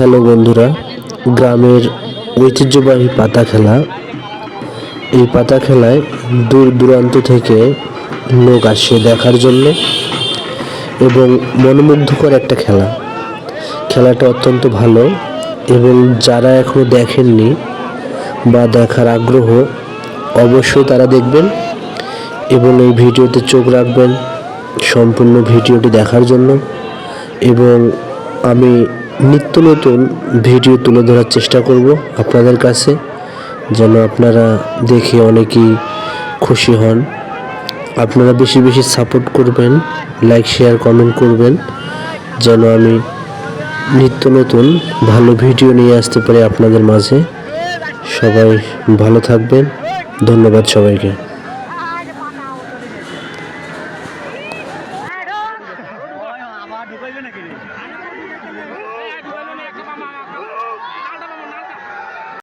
Hello বন্ধুরা, গ্রামের ঐতিহ্যবাহী পাতা খেলা। এই পাতা খেলায় দূর দূরান্ত থেকে লোক আসে দেখার জন্য এবং মনোমুগ্ধকর একটা খেলা। খেলাটা অত্যন্ত ভালো এবং যারা এখনও দেখেননি বা দেখার আগ্রহ, অবশ্যই তারা দেখবেন এবং এই ভিডিওতে চোখ রাখবেন সম্পূর্ণ ভিডিওটি দেখার জন্য। এবং আমি নিত্য নতুন ভিডিও তুলে ধরার চেষ্টা করব আপনাদের কাছে, যেন আপনারা দেখে অনেকেই খুশি হন। আপনারা বেশি বেশি সাপোর্ট করবেন লাইক শেয়ার কমেন্ট করবেন, যেন আমি নিত্য নতুন ভালো ভিডিও নিয়ে আসতে পারি আপনাদের মাঝে। সবাই ভালো থাকবেন, ধন্যবাদ সবাইকে। ঢুকাইবে নাকি